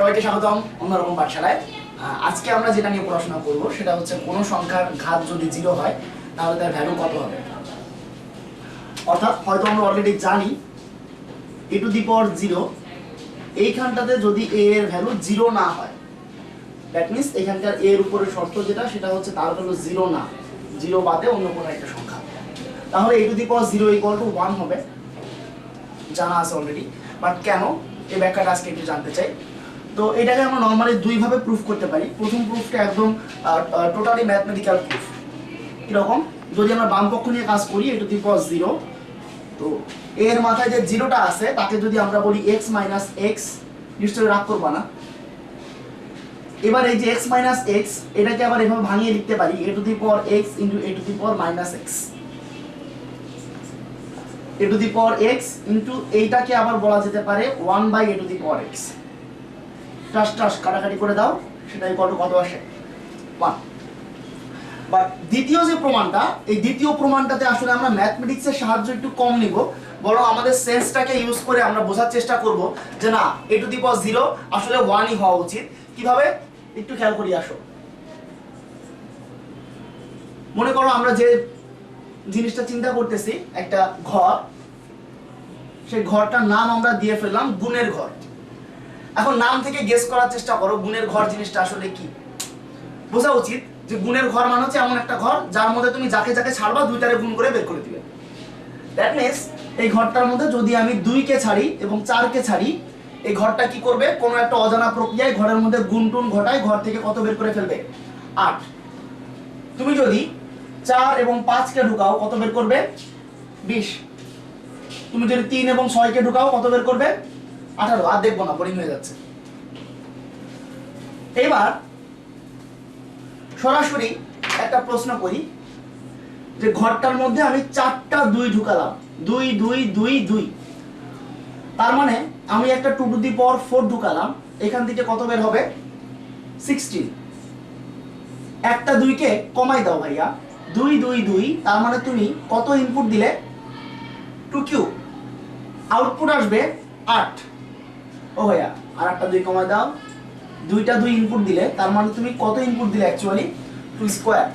সবাইকে স্বাগতম অন্যরকম পাঠশালায়। আজকে আমরা যেটা নিয়ে পড়াশোনা করব সেটা হচ্ছে কোনো সংখ্যার ঘাত যদি জিরো হয়, তাহলে তার ভ্যালু কত হবে? অর্থাৎ হয়তো আমরা অলরেডি জানি এ টু দি পাওয়ার জিরো এইখানটাতে যদি এ এর ভ্যালু জিরো না হয় দ্যাট মিনস এখানকার এর উপরে শর্ত যেটা, সেটা হচ্ছে তার ভ্যালু জিরো না। জিরো বাদে অন্য কোনো একটা সংখ্যা। তাহলে a to the power zero equal to one হবে। জানা আছে অলরেডি বাট কেন? এই ব্যাখ্যাটা আজকে একটু জানতে চাই। তো এটাকে আমরা নর্মালি দুইভাবে প্রুফ করতে পারি। প্রথম প্রুফটা একদম টোটালি ম্যাথমেটিক্যাল প্রুফ কীরকম? যদি আমরা বাম পক্ষ নিয়ে কাজ করি, এটু পাওয়ার জিরো তো এর মাথায় যে জিরোটা আছে, তাকে যদি আমরা বলি এক্স মাইনাস এক্স নিশ্চয়ই রাগ করবা না। এবার এই যে এক্স মাইনাস এক্স এটাকে আবার এভাবে ভাঙিয়ে লিখতে পারি a to the power x into a to the power minus x a to the power x into এইটাকে আবার বলা যেতে পারে one by a to the power x টাস টাস কাটাকাটি করে দাও, সেটাই কত কত আসে। বাট দ্বিতীয় যে প্রমাণটা, এই দ্বিতীয় প্রমাণটাতে আসলে আমরা ম্যাথমেটিক্সের সাহায্য একটু কম নিব। বরং আমাদের সেন্সটাকে ইউজ করে আমরা বোঝার চেষ্টা করব যে না এ টু দি পাওয়ার জিরো আসলে ওয়ানই হওয়া উচিত। কীভাবে? একটু খেয়াল করি আসো। মনে করো আমরা যে জিনিসটা চিন্তা করতেছি, একটা ঘর, সেই ঘরটার নাম আমরা দিয়ে ফেললাম গুণের ঘর। এখন নাম থেকে গেস করার চেষ্টা করো, গুণের ঘর জিনিসটা আসলে কি? বোঝা উচিত যে গুণের ঘর মানে হচ্ছে এমন একটা ঘর, যার মধ্যে তুমি যাকে যাকে ছাড়বা, দুইটারে গুণ করে বের করে দিবে। দ্যাট মিনস এই ঘরটার মধ্যে যদি আমি দুইকে ছাড়ি এবং চারকে ছাড়ি, এই ঘরটা কি করবে? কোনো একটা অজানা প্রক্রিয়ায় ঘরের মধ্যে গুণ টুন ঘটায়, ঘর থেকে কত বের করে ফেলবে? আট। তুমি যদি চার এবং পাঁচকে ঢুকাও, কত বের করবে? বিশ। তুমি যদি তিন এবং ছয়কে ঢুকাও, কত বের করবে? আঠারো, আর দেখব না বোরিং হয়ে যাচ্ছে। এবার সরাসরি একটা প্রশ্ন করি যে ঘরটার মধ্যে আমি চারটা দুই ঢুকালাম। দুই দুই দুই দুই। তার মানে আমি একটা two to the power four ঢুকালাম। এখান থেকে কত বের হবে? সিক্সটিন। একটা দুইকে কমাই দাও ভাইয়া। দুই দুই দুই, তার মানে তুমি কত ইনপুট দিলে? টু কিউ আউটপুট আসবে আট। ও ভাইয়া আর একটা দুই কমায় দাও। দুইটা দুই ইনপুট দিলে, তার মানে তুমি কত ইনপুট দিলে অ্যাকচুয়ালি টু স্কোয়ার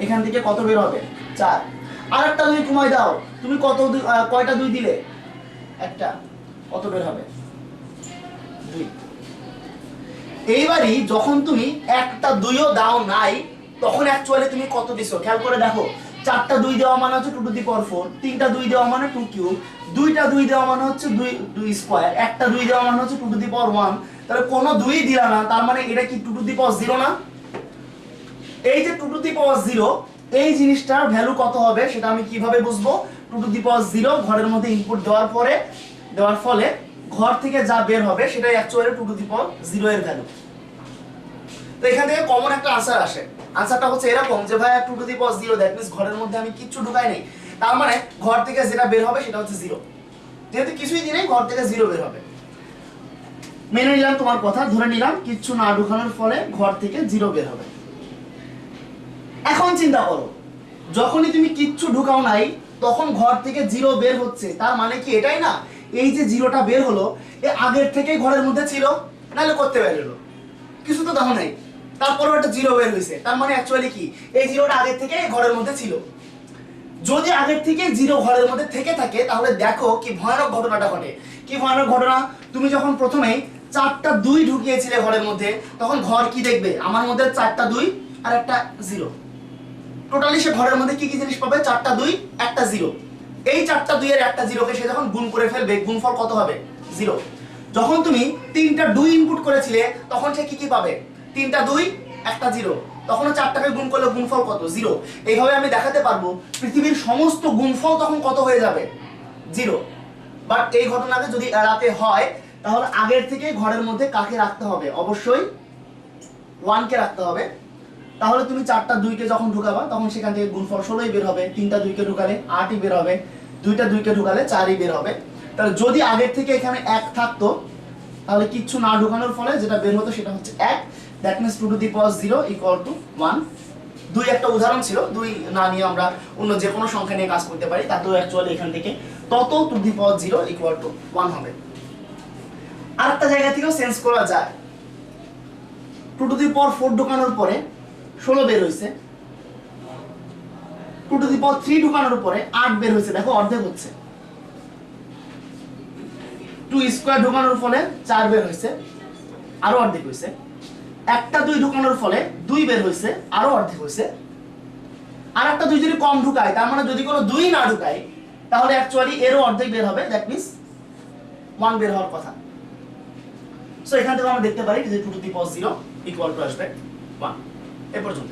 এখান থেকে কত বের হবে? চার। আর একটা দুই কমাই দাও। তুমি কত কয়টা দুই দিলে? একটা। কত বের হবে? দুই। এইবারই যখন তুমি একটা দুইও দাও নাই, তখন অ্যাকচুয়ালি তুমি কত দিছো? খেয়াল করে দেখো। চারটা দুই দেওয়া মানে হচ্ছে two to the power four তিনটা দুই দেওয়া মানে টু কিউব দুইটা দুই দেওয়া মানে হচ্ছে দুই দুই স্কোয়ার একটা দুই দেওয়া মানে হচ্ছে two to the power one তাহলে কোনো দুই দিলা না, তার মানে এটা কি two to the power zero না? এই যে two to the power zero এই জিনিসটার ভ্যালু কত হবে সেটা আমি কীভাবে বুঝব? Two to the power zero ঘরের মধ্যে ইনপুট দেওয়ার পরে, দেওয়ার ফলে ঘর থেকে যা বের হবে সেটাই actually two to the power zero এর ভ্যালু তো এখান থেকে কমন একটা আনসার আসে। আনসারটা হচ্ছে এরকম যে ভাই two to the power zero that means ঘরের মধ্যে আমি কিচ্ছু ঢুকাই নেই। তার মানে ঘর থেকে যেটা বের হবে সেটা হচ্ছে জিরো যেহেতু কিছুই দিনে ঘর থেকে জিরো বের হবে। মেনে নিলাম তোমার কথা, ধরে নিলাম কিচ্ছু না ঢুকানোর ফলে ঘর থেকে জিরো বের হবে। এখন চিন্তা করো, যখনই তুমি কিচ্ছু ঢুকাও নাই, তখন ঘর থেকে জিরো বের হচ্ছে। তার মানে কি এটাই না? এই যে জিরোটা বের হলো, এ আগের থেকেই ঘরের মধ্যে ছিল, নাহলে করতে বের কিছু তো দাও নাই। তারপরে একটা জিরো বের হয়েছে তার মানে অ্যাকচুয়ালি কি? এই জিরোটা আগের থেকে ঘরের মধ্যে ছিল। যদি আগের থেকে জিরো ঘরের মধ্যে থেকে থাকে, তাহলে দেখো কি ভয়ানক ঘটনাটা ঘটে। কি ভয়ানক ঘটনা? তুমি যখন প্রথমে চারটা দুই ঢুকিয়েছিলে ঘরের মধ্যে, তখন ঘর কি দেখবে? আমার মধ্যে চারটা দুই আর একটা জিরো টোটালি সে ঘরের মধ্যে কি কি জিনিস পাবে? চারটা দুই, একটা জিরো এই চারটা দুই এর একটা জিরোকে সে যখন গুণ করে ফেলবে, গুণফল কত হবে? জিরো যখন তুমি তিনটা দুই ইনপুট করেছিলে, তখন সে কি কি পাবে? তিনটা দুই, একটা জিরো। তখন চারটাকে গুণ করলে গুণফল কত? জিরো। এইভাবে আমি দেখাতে পারব পৃথিবীর সমস্ত গুণফল তখন কত হয়ে যাবে? জিরো। বাট এই ঘটনাকে যদি এড়াতে হয়, তাহলে আগের থেকে ঘরের মধ্যে কাকে রাখতে হবে? অবশ্যই ওয়ানকে রাখতে হবে। তাহলে তুমি চারটা দুইকে যখন ঢুকাবা, তখন সেখান থেকে গুণফল ষোলোই বের হবে। তিনটা দুইকে ঢুকালে আটই বের হবে। দুইটা দুইকে ঢুকালে চারই বের হবে। তাহলে যদি আগের থেকে এখানে এক থাকতো, তাহলে কিচ্ছু না ঢুকানোর ফলে যেটা বের হতো সেটা হচ্ছে এক। That means two to the power zero equal to one দুই একটা উদাহরণ ছিল, দুই না নিয়ে আমরা অন্য যে কোনো সংখ্যা নিয়ে কাজ করতে পারি, তাতেও অ্যাকচুয়ালি এখান থেকে তত to the power zero equal to one হবে। আর একটা জায়গা থেকেও সেন্স করা যায়। Two to the power four ঢোকানোর পরে ষোলো বের হয়েছে। Two to the power three ঢুকানোর পরে আট বের হয়েছে, দেখো অর্ধেক হচ্ছে। টু স্কোয়ার ঢোকানোর ফলে চার বের হয়েছে, আরও অর্ধেক হয়েছে। একটা দুই ঢুকানোর ফলে দুই বের হয়েছে, আরও অর্ধেক হয়েছে। আর একটা দুই যদি কম ঢুকায়, তার মানে যদি কোনো দুই না ঢুকায়, তাহলে অ্যাকচুয়ালি এরও অর্ধেক বের হবে দ্যাট মিনস ওয়ান বের হওয়ার কথা। সো এখান থেকে আমরা দেখতে পারি যে two to the power zero equal to আসবে ওয়ান এ পর্যন্ত